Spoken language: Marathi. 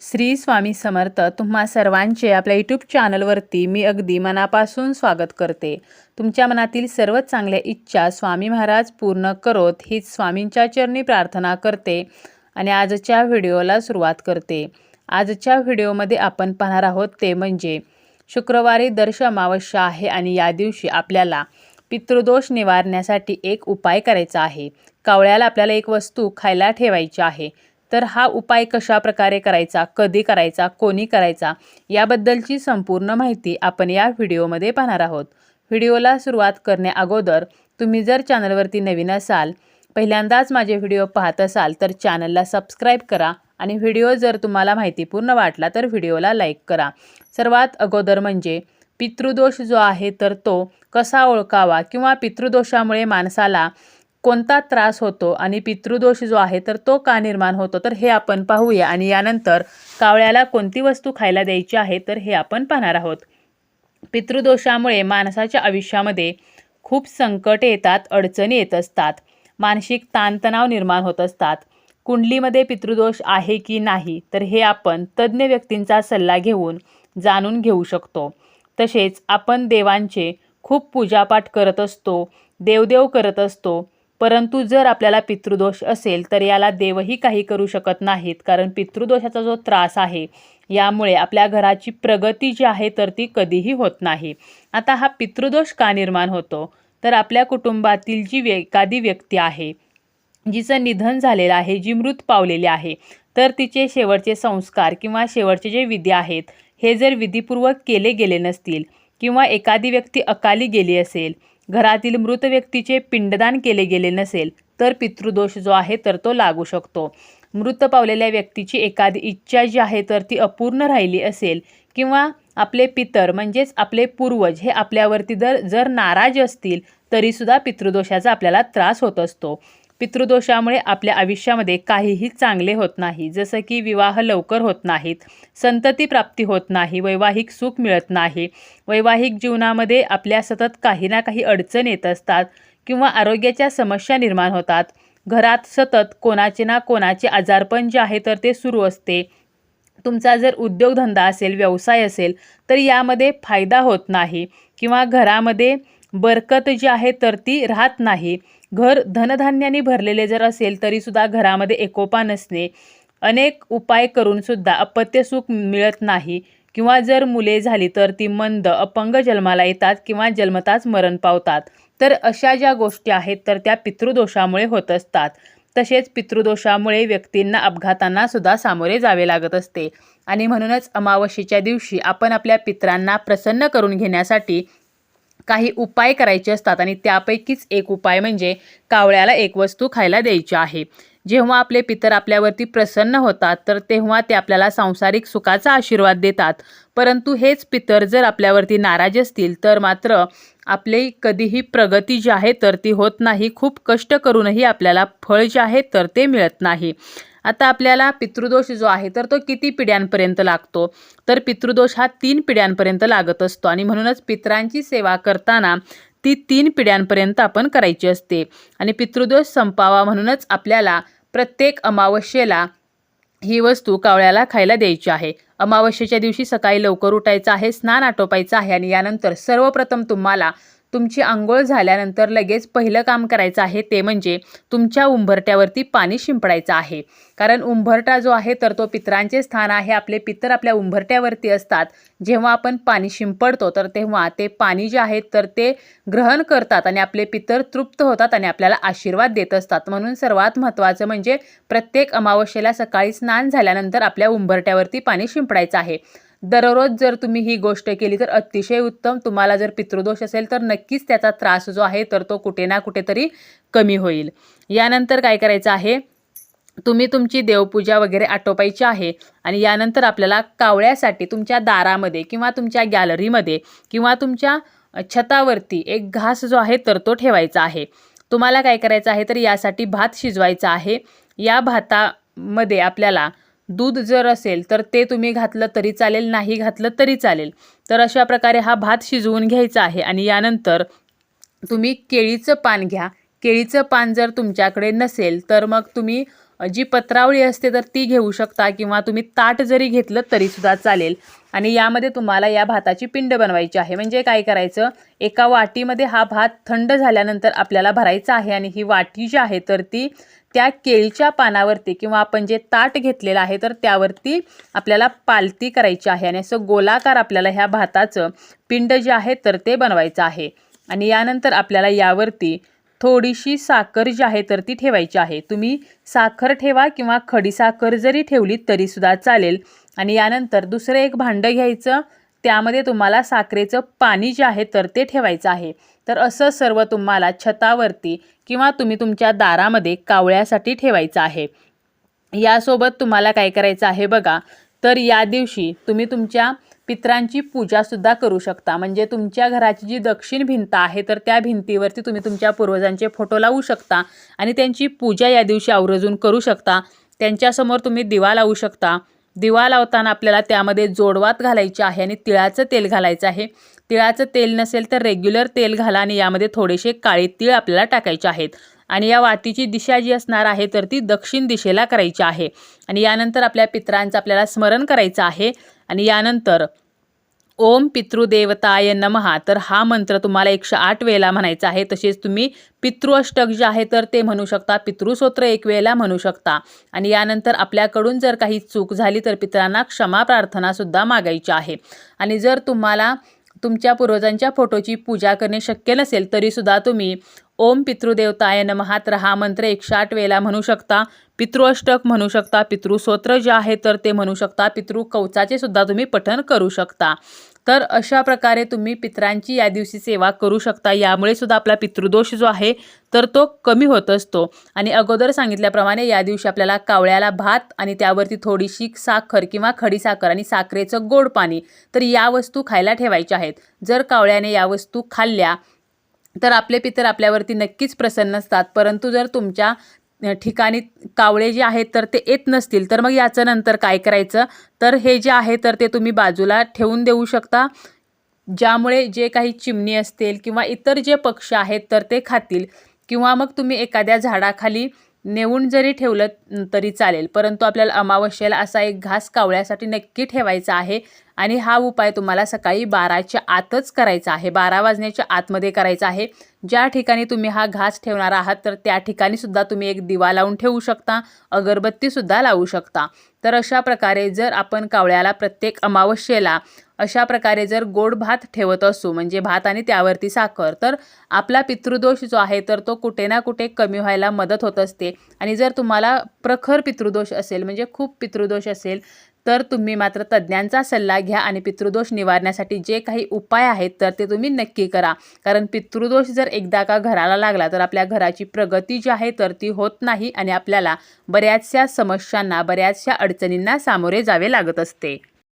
श्री स्वामी समर्थ तुम्हा सर्वांचे आपल्या यूट्यूब चॅनलवरती मी अगदी मनापासून स्वागत करते. तुमच्या मनातील सर्व चांगल्या इच्छा स्वामी महाराज पूर्ण करोत हीच स्वामींच्या चरणी प्रार्थना करते आणि आजच्या व्हिडिओला सुरुवात करते. आजच्या व्हिडिओमध्ये आपण पाहणार आहोत ते म्हणजे शुक्रवारी दर्श अमावस्या आहे आणि या दिवशी आपल्याला पितृदोष निवारण्यासाठी एक उपाय करायचा आहे. कावळ्याला आपल्याला एक वस्तू खायला ठेवायची आहे. तर हा उपाय कशा प्रकारे करायचा कधी करायचा कोणी करायचा याबद्दलची संपूर्ण माहिती आपण या व्हिडिओमध्ये पाहणार आहोत. व्हिडिओला सुरुवात करण्या अगोदर तुम्ही जर चॅनलवरती नवीन असाल पहिल्यांदाच माझे व्हिडिओ पाहत असाल तर चॅनलला सबस्क्राईब करा आणि व्हिडिओ जर तुम्हाला माहितीपूर्ण वाटला तर व्हिडिओला लाईक करा. सर्वात अगोदर म्हणजे पितृदोष जो आहे तर तो कसा ओळखावा किंवा पितृदोषामुळे माणसाला कोणता त्रास होतो आणि पितृदोष जो आहे तर तो का निर्माण होतो? तर हे आपण पाहूया आणि यानंतर कावळ्याला कोणती वस्तू खायला द्यायची आहे तर हे आपण पाहणार आहोत. पितृदोषामुळे माणसाच्या आयुष्यामध्ये खूप संकट येतात अडचणी येत असतात. मानसिक ताणतणाव निर्माण होत असतात. कुंडलीमध्ये पितृदोष आहे की नाही तर हे आपण तज्ज्ञ व्यक्तींचा सल्ला घेऊन जाणून घेऊ शकतो. तसेच आपण देवांचे खूप पूजापाठ करत असतो देवदेव करत असतो परंतु जर आपल्याला पितृदोष असेल तर याला देवही काही करू शकत नाहीत कारण पितृदोषाचा जो त्रास आहे यामुळे आपल्या घराची प्रगती जी आहे तर ती कधीही होत नाही. आता हा पितृदोष का निर्माण होतो? तर आपल्या कुटुंबातील जी व्य एखादी व्यक्ती आहे जिचं निधन झालेलं आहे जी मृत पावलेली आहे तर तिचे शेवटचे संस्कार किंवा शेवटचे जे विधी आहेत हे जर विधीपूर्वक केले गेले नसतील किंवा एखादी व्यक्ती अकाली गेली असेल घरातील मृत व्यक्तीचे पिंडदान केले गेले नसेल तर पितृदोष जो आहे तर तो लागू शकतो. मृत पावलेल्या व्यक्तीची एखादी इच्छा जी आहे तर ती अपूर्ण राहिली असेल. किंवा आपले पितर म्हणजेच आपले पूर्वज हे आपल्यावरती जर जर नाराज असतील तरीसुद्धा पितृदोषाचा आपल्याला त्रास होत असतो. पितृदोषामुळे आपल्या आयुष्यामध्ये काहीही चांगले होत नाही. जसं की विवाह लवकर होत नाहीत संतती प्राप्ती होत नाही वैवाहिक सुख मिळत नाही. वैवाहिक जीवनामध्ये आपल्या सतत काही ना काही अडचण येत असतात किंवा आरोग्याच्या समस्या निर्माण होतात. घरात सतत कोणाचे ना कोणाचे आजारपण जे आहे तर ते सुरू असते. तुमचा जर उद्योगधंदा असेल व्यवसाय असेल तर यामध्ये फायदा होत नाही किंवा घरामध्ये बरकत जी आहे तर ती राहत नाही. घर धनधान्याने भरलेले जर असेल तरीसुद्धा घरामध्ये एकोपा नसणे अनेक उपाय करूनसुद्धा अपत्य सुख मिळत नाही. किंवा जर मुले झाली तर ती मंद अपंग जन्माला येतात किंवा जन्मताच मरण पावतात. तर अशा ज्या गोष्टी आहेत तर त्या पितृदोषामुळे होत असतात. तसेच पितृदोषामुळे व्यक्तींना अपघातांना सुद्धा सामोरे जावे लागत असते. आणि म्हणूनच अमावस्येच्या दिवशी आपण आपल्या पित्रांना प्रसन्न करून घेण्यासाठी काही उपाय करायचे असतात आणि त्यापैकीच एक उपाय म्हणजे कावळ्याला एक वस्तू खायला द्यायची आहे. जेव्हा आपले पितर आपल्यावरती प्रसन्न होतात तर तेव्हा ते आपल्याला सांसारिक सुखाचा आशीर्वाद देतात. परंतु हेच पितर जर आपल्यावरती नाराज असतील तर मात्र आपली कधीही प्रगती जी आहे तर ती होत नाही. खूप कष्ट करूनही आपल्याला फळ जे आहे तर ते मिळत नाही. आता आपल्याला पितृदोष जो आहे तर तो किती पिढ्यांपर्यंत लागतो? तर पितृदोष हा तीन पिढ्यांपर्यंत लागत असतो आणि म्हणूनच पितरांची सेवा करताना ती तीन पिढ्यांपर्यंत आपण करायची असते. आणि पितृदोष संपावा म्हणूनच आपल्याला प्रत्येक अमावस्येला ही वस्तू कावळ्याला खायला द्यायची आहे. अमावस्येच्या दिवशी सकाळी लवकर उठायचं आहे स्नान आटोपायचं आहे आणि यानंतर सर्वप्रथम तुम्हाला तुमची आंघोळ झाल्यानंतर लगेच पहिलं काम करायचं आहे ते म्हणजे तुमच्या उंबरट्यावरती पाणी शिंपडायचं आहे. कारण उंबरटा जो आहे तर तो पितरांचे स्थान आहे. आपले पितर आपल्या उंबरट्यावरती असतात. जेव्हा आपण पाणी शिंपडतो तर तेव्हा ते पाणी जे आहे तर ते ग्रहण करतात आणि आपले पितर तृप्त होतात आणि आपल्याला आशीर्वाद देत असतात. म्हणून सर्वात महत्त्वाचं म्हणजे प्रत्येक अमावस्येला सकाळी स्नान झाल्यानंतर आपल्या उंबरट्यावरती पाणी शिंपडायचं आहे. दररोज जर तुम्ही ही गोष्ट केली तर अतिशय उत्तम. तुम्हाला जर पितृदोष असेल तर नक्कीच त्याचा त्रास जो आहे तर तो कुठे ना कुठेतरी कमी होईल. यानंतर काय करायचं आहे? तुम्ही तुमची देवपूजा वगैरे आटोपायची आहे आणि यानंतर आपल्याला कावळ्यासाठी तुमच्या दारामध्ये किंवा तुमच्या गॅलरीमध्ये किंवा तुमच्या छतावरती एक घास जो आहे तर तो ठेवायचा आहे. तुम्हाला काय करायचं आहे? तर यासाठी भात शिजवायचा आहे. या भातामध्ये आपल्याला दूध जर असेल तर ते तुम्ही घातलं तरी चालेल नाही घातलं तरी चालेल. तर अशा प्रकारे हा भात शिजवून घ्यायचा आहे आणि यानंतर तुम्ही केळीचं पान घ्या. केळीचं पान जर तुमच्याकडे नसेल तर मग तुम्ही जी पत्रावळी असते तर ती घेऊ शकता किंवा तुम्ही ताट जरी घेतलं तरीसुद्धा चालेल. आणि यामध्ये तुम्हाला या भाताची पिंड बनवायची आहे. म्हणजे काय करायचं? एका वाटीमध्ये हा भात थंड झाल्यानंतर आपल्याला भरायचा आहे आणि ही वाटी जी आहे तर ती त्या केळीच्या पानावरती किंवा आपण जे ताट घेतलेलं आहे तर त्यावरती आपल्याला पालती करायची आहे आणि असं गोलाकार आपल्याला ह्या भाताचं पिंड जे आहे तर ते बनवायचं आहे. आणि यानंतर आपल्याला यावरती थोडीशी साखर जी आहे तर ती ठेवायची आहे. तुम्ही साखर ठेवा किंवा खडीसाखर जरी ठेवली तरीसुद्धा चालेल. आणि यानंतर दुसरं एक भांडं घ्यायचं. त्यामध्ये तुम्हाला साखरेचं पाणी जे आहे तर ते ठेवायचं आहे. तर असं सर्व तुम्हाला छतावरती किंवा तुम्ही तुमच्या दारामध्ये कावळ्यासाठी ठेवायचं आहे. यासोबत तुम्हाला काय करायचं आहे बघा. तर या दिवशी तुम्ही तुमच्या पित्रांची पूजासुद्धा करू शकता. म्हणजे तुमच्या घराची जी दक्षिण भिंत आहे तर त्या भिंतीवरती तुम्ही तुमच्या पूर्वजांचे फोटो लावू शकता आणि त्यांची पूजा या दिवशी आवर्जून करू शकता. त्यांच्यासमोर तुम्ही दिवा लावू शकता. दिवा लावताना आपल्याला त्यामध्ये जोडवात घालायची आहे आणि तिळाचं तेल घालायचं आहे. तिळाचं तेल नसेल तर रेग्युलर तेल घाला आणि यामध्ये थोडेसे काळे तीळ आपल्याला टाकायचे आहेत. आणि या वातीची दिशा जी असणार आहे तर ती दक्षिण दिशेला करायची आहे. आणि यानंतर आपल्या पित्रांचं आपल्याला स्मरण करायचं आहे. आणि यानंतर ओम पितृदेवताय नमहा तर हा मंत्र तुम्हाला एकशे आठ वेळेला म्हणायचा आहे. तसेच तुम्ही पितृअष्टक जे आहे तर ते म्हणू शकता. पितृसूत्र एक वेळेला म्हणू शकता. आणि यानंतर आपल्याकडून जर काही चूक झाली तर पितरांना क्षमा प्रार्थनासुद्धा मागायची आहे. आणि जर तुम्हाला तुमच्या पूर्वजांच्या फोटोची पूजा करणे शक्य नसेल तरीसुद्धा तुम्ही ओम पितृदेवताय नमहा तर हा मंत्र एकशे आठ वेळेला म्हणू शकता. पितृअष्टक म्हणू शकता. पितृस्तोत्र जे आहे तर ते म्हणू शकता. पितृ कवचाचे सुद्धा तुम्ही पठन करू शकता. तर अशा प्रकारे तुम्ही पितरांची या दिवशी सेवा करू शकता. यामुळे सुद्धा आपला पितृदोष जो आहे तर तो कमी होत असतो. आणि अगोदर सांगितल्याप्रमाणे या दिवशी आपल्याला कावळ्याला भात आणि त्यावरती थोडीशी साखर किंवा खडी साखर आणि साखरेचं गोड पाणी तर या वस्तू खायला ठेवायच्या आहेत. जर कावळ्याने या वस्तू खाल्ल्या तर आपले पितर आपल्यावरती नक्कीच प्रसन्न असतात. परंतु जर तुमच्या ठिकाणी कावळे जे आहेत तर ते येत नसतील. तर मग याचं नंतर काय करायचं? तर हे जे आहे तर ते तुम्ही बाजूला ठेवून देऊ शकता. ज्यामुळे जे काही चिमणी असतील किंवा इतर जे पक्षी आहेत तर ते खातील. किंवा मग तुम्ही एखाद्या झाडाखाली नेऊन जरी ठेवलं तरी चालेल. परंतु आपल्याला अमावस्येला असा एक घास कावळ्यासाठी नक्की ठेवायचा आहे. आणि हा उपाय तुम्हाला सकाळी बाराच्या आतच करायचा आहे. बारा वाजण्याच्या आतमध्ये करायचा आहे. ज्या ठिकाणी तुम्ही हा घास ठेवणार आहात तर त्या ठिकाणी सुद्धा तुम्ही एक दिवा लावून ठेवू शकता अगरबत्तीसुद्धा लावू शकता. तर अशा प्रकारे जर आपण कावळ्याला प्रत्येक अमावस्येला अशा प्रकारे जर गोड भात ठेवत असू म्हणजे भात आणि त्यावरती साखर तर आपला पितृदोष जो आहे तर तो कुठे ना कुठे कमी व्हायला मदत होत असते. आणि जर तुम्हाला प्रखर पितृदोष असेल म्हणजे खूप पितृदोष असेल तर तुम्ही मात्र तज्ज्ञांचा सल्ला घ्या आणि पितृदोष निवारण्यासाठी जे काही उपाय आहेत तर ते तुम्ही नक्की करा. कारण पितृदोष जर एकदा का घराला लागला तर आपल्या घराची प्रगती जी आहे तर ती होत नाही आणि आपल्याला बऱ्याचशा समस्यांना बऱ्याचशा अडचणींना सामोरे जावे लागत असते.